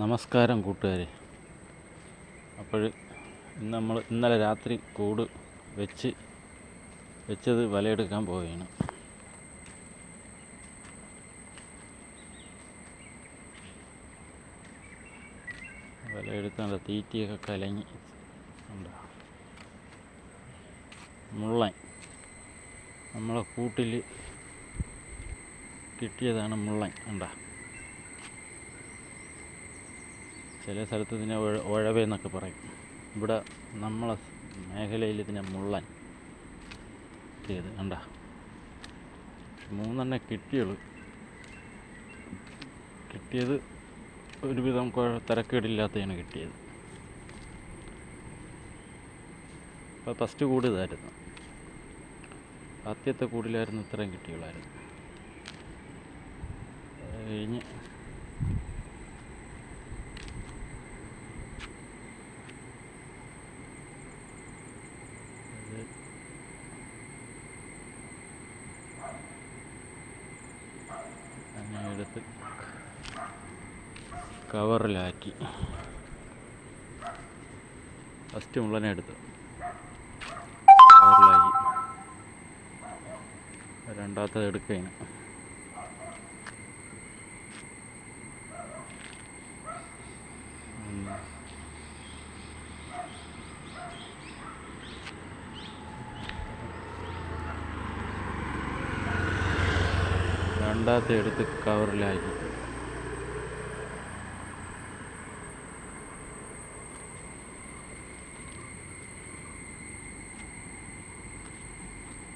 നമസ്കാരം കൂട്ടുകാരെ. അപ്പോൾ ഇന്ന് നമ്മൾ ഇന്നലെ രാത്രി കൂട് വെച്ച് വെച്ചത് വലയെടുക്കാൻ പോവുകയാണ്. വലയെടുത്താണ്ട് തീറ്റിയൊക്കെ കലങ്ങി. ഉണ്ടോ മുള്ളൻ. നമ്മളെ കൂട്ടിൽ കിട്ടിയതാണ് മുള്ളൻ. ഉണ്ടോ ചില സ്ഥലത്ത് ഇതിനെ ഉഴ ഉഴവ പറയും. ഇവിടെ നമ്മളെ മേഖലയിൽ ഇതിനെ മുള്ളൻ ചെയ്ത് കണ്ട? മൂന്നെണ്ണ കിട്ടിയുള്ളൂ. കിട്ടിയത് ഒരുവിധം തിരക്കേടില്ലാത്തതാണ് കിട്ടിയത്. അപ്പോൾ ഫസ്റ്റ് കൂടിയതായിരുന്നു. ആദ്യത്തെ കൂടിലായിരുന്നു ഇത്രയും കിട്ടിയുള്ളായിരുന്നു. കഴിഞ്ഞ് ഇത് അങ്ങനെ എടുത്ത് കവറിലാക്കി. ഫസ്റ്റ് മുള്ളനെ എടുത്തു. കവറിലാക്കി. രണ്ടാമത്തത് എടുക്കുകയാണ് രണ്ടാമത്തെ എടുത്ത് കവറിലാക്കി.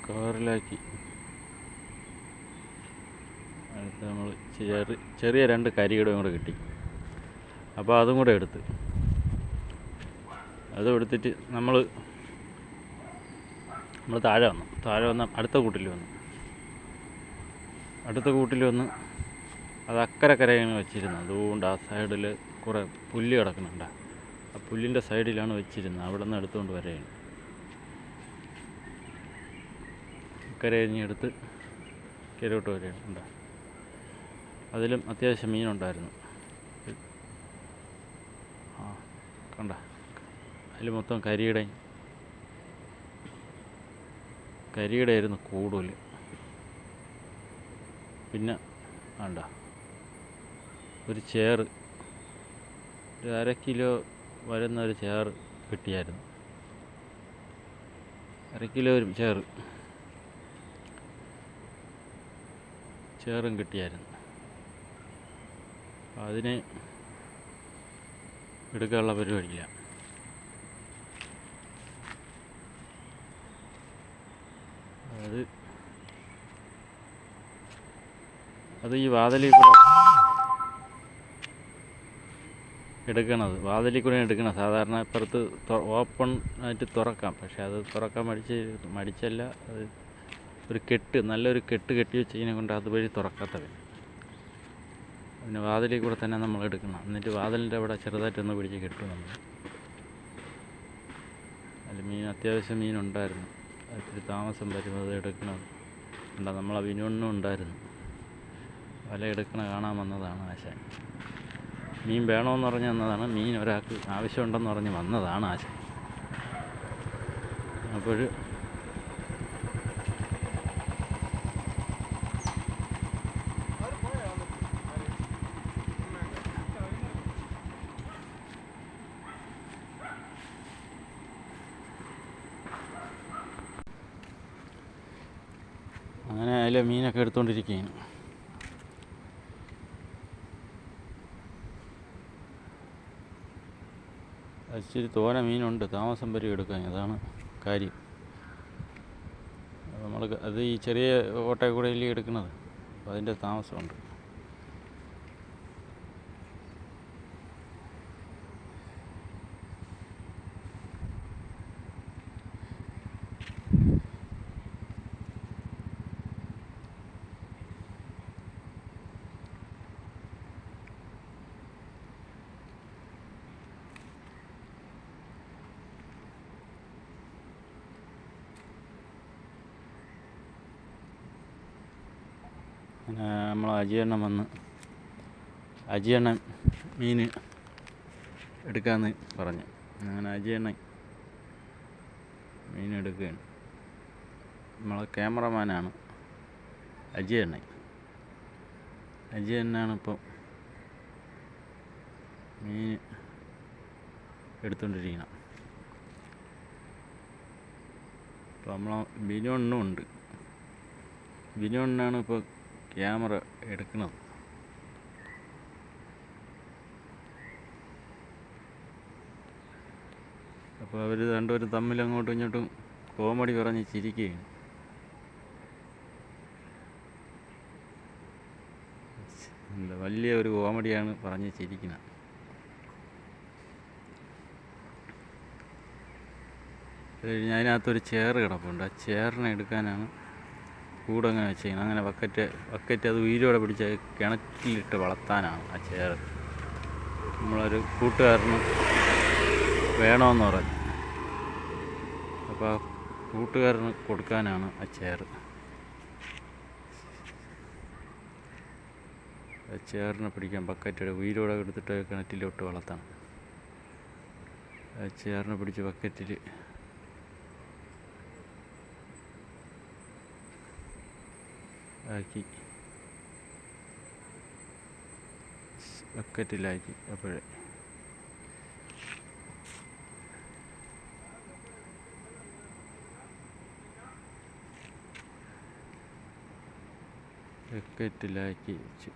കവറിലാക്കി അടുത്ത് നമ്മൾ ചെറിയ ചെറിയ രണ്ട് കരികടയും കൂടെ കിട്ടി. അപ്പോൾ അതും കൂടെ എടുത്ത്. അതും എടുത്തിട്ട് നമ്മൾ നമ്മൾ താഴെ വന്നു. താഴെ വന്ന അടുത്ത കൂട്ടിൽ വന്നു. അടുത്ത കൂട്ടിൽ വന്ന് അത് അക്കരെ കരയാണ് വെച്ചിരുന്നത്. അതുകൊണ്ട് ആ സൈഡിൽ കുറേ പുല്ല് കിടക്കുന്നുണ്ട്. ആ പുല്ലിന്റെ സൈഡിലാണ് വെച്ചിരുന്നത്. അവിടെ നിന്ന് എടുത്തുകൊണ്ട് വരികയാണ്. അക്കരെ എടുത്ത് കരയോട്ട് വരെ ഉണ്ട്? അതിലും അത്യാവശ്യം മീനുണ്ടായിരുന്നു. ആ കണ്ട. അതിൽ മൊത്തം കരിയുടെ കരിയുടെ ആയിരുന്നു കൂടുതൽ പിന്നെ വേണ്ട ഒരു ചേറ് ഒരു അര കിലോ വരുന്ന ഒരു ചേറ് കിട്ടിയായിരുന്നു. അര കിലോ ഒരു ചേറ് ചേറും കിട്ടിയായിരുന്നു. അതിന് എടുക്കാനുള്ള പരിപാടിയില്ല. അത് അത് ഈ വാതിലിൽ കൂടെ എടുക്കണത് വാതിലിൽ കൂടെ എടുക്കണം സാധാരണ ഇപ്പുറത്ത് ഓപ്പൺ ആയിട്ട് തുറക്കാം. പക്ഷെ അത് തുറക്കാൻ മടിച്ച് മടിച്ചല്ല. അത് ഒരു കെട്ട് നല്ലൊരു കെട്ട് കെട്ടി വെച്ചതിനെ കൊണ്ട് അതുവഴി തുറക്കാത്തവൻ. പിന്നെ വാതിലിൽ കൂടെ തന്നെ നമ്മൾ എടുക്കണം. എന്നിട്ട് വാതിലിന്റെ അവിടെ ചെറുതായിട്ടൊന്ന് പിടിച്ച് കെട്ടും നമ്മൾ. അതിൽ മീൻ അത്യാവശ്യം മീനുണ്ടായിരുന്നു അതിൽ താമസം വരുന്നത് എടുക്കണം. ഉണ്ടാ നമ്മൾ വിനോണ്ണും ഉണ്ടായിരുന്നു. വല എടുക്കണ കാണാൻ വന്നതാണ് ആശാൻ. മീൻ വേണമെന്ന് പറഞ്ഞ് വന്നതാണ്. മീൻ ഒരാൾക്ക് ആവശ്യമുണ്ടെന്ന് പറഞ്ഞ് വന്നതാണ് ആശാൻ. അപ്പോൾ അങ്ങനെ അതിലെ മീനൊക്കെ എടുത്തുകൊണ്ടിരിക്കുകയാണ് ഇച്ചിരി തോന മീനുണ്ട്. താമസം വരെ എടുക്കാൻ. അതാണ് കാര്യം. നമ്മൾ അത് ഈ ചെറിയ ഓട്ടയിൽ കൂടെ എടുക്കുന്നത്. അപ്പോൾ അതിന്റെ താമസമുണ്ട്. നമ്മൾ അജീർണം വന്ന്. അജിയണ്ണൻ മീൻ എടുക്കാമെന്ന് പറഞ്ഞു. അങ്ങനെ അജയണ്ണൻ മീൻ എടുക്കുകയാണ്. നമ്മളെ ക്യാമറമാനാണ് അജയണ്ണൻ അജയണ്ണാണ് ഇപ്പം മീൻ എടുത്തുകൊണ്ടിരിക്കണം ഇപ്പം നമ്മളെ ബിനോണ്ണും ഉണ്ട്. ബിനോണ്ണാണ് ഇപ്പോൾ ക്യാമറ എടുക്കണം. അപ്പോൾ അവർ രണ്ടുപേരും തമ്മിൽ അങ്ങോട്ടും ഇങ്ങോട്ടും കോമഡി പറഞ്ഞ് ചിരിക്കുകയാണ്. എന്താ വലിയ ഒരു കോമഡിയാണ് പറഞ്ഞ് ചിരിക്കുന്നത്. അത് അതിനകത്തൊരു ചെയർ കിടപ്പുണ്ട്. ആ ചെയറിനെ എടുക്കാനാണ് കൂടെ അങ്ങനെ വെച്ചിരിക്കുന്നത് അങ്ങനെ ബക്കറ്റ് ബക്കറ്റ് അത് ഉയരോടെ പിടിച്ച് കിണറ്റിലിട്ട് വളർത്താനാണ് ആ ചെയർ നമ്മളൊരു കൂട്ടുകാരന് വേണമെന്ന് പറഞ്ഞു. അപ്പോൾ ആ കൂട്ടുകാരന് കൊടുക്കാനാണ് ആ ചെയർ ആ ചെയറിനെ പിടിക്കാൻ ബക്കറ്റോടെ ഉയരോടെ എടുത്തിട്ട് കിണറ്റിലോട്ട് വളർത്തണം. ആ ചെയറിനെ പിടിച്ച് ബക്കറ്റിൽ ആക്കി. ബക്കറ്റിലാക്കി അപ്പോഴേ. ബക്കറ്റിലാക്കി വെച്ചു.